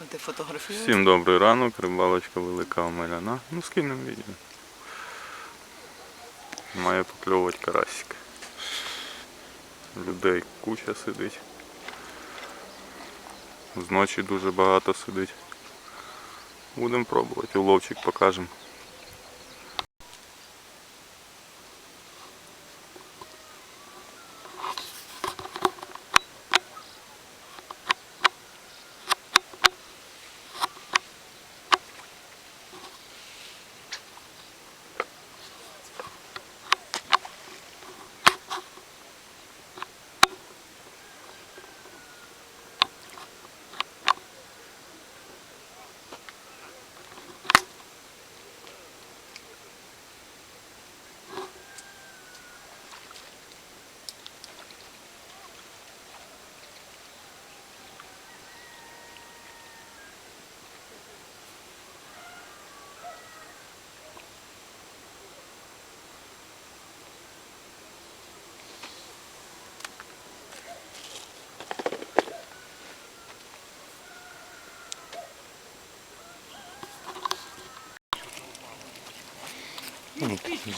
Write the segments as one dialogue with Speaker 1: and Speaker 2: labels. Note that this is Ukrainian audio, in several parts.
Speaker 1: А ти фотографуєш?
Speaker 2: Всім добрий ранок, рибалочка велика омеляна. Ну скинемо відео. Має покльовувати карасик. Людей куча сидить. Зночі дуже багато сидить. Будемо пробувати, уловчик покажемо.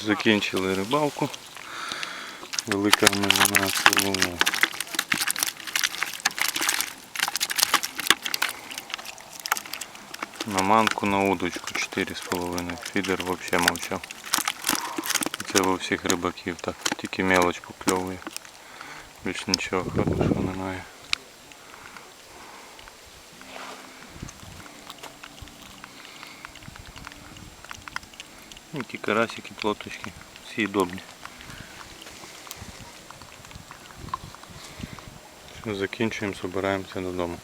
Speaker 2: Закінчили рибалку. Велика мелена цілому. На манку на удочку 4,5. Фідер взагалі мовчав. Це у всіх рибаків так. Тільки мелоч покльовує. Більш нічого хорошого немає. Які карасики, плоточки, всі добні. Закінчуємо, збираємося додому.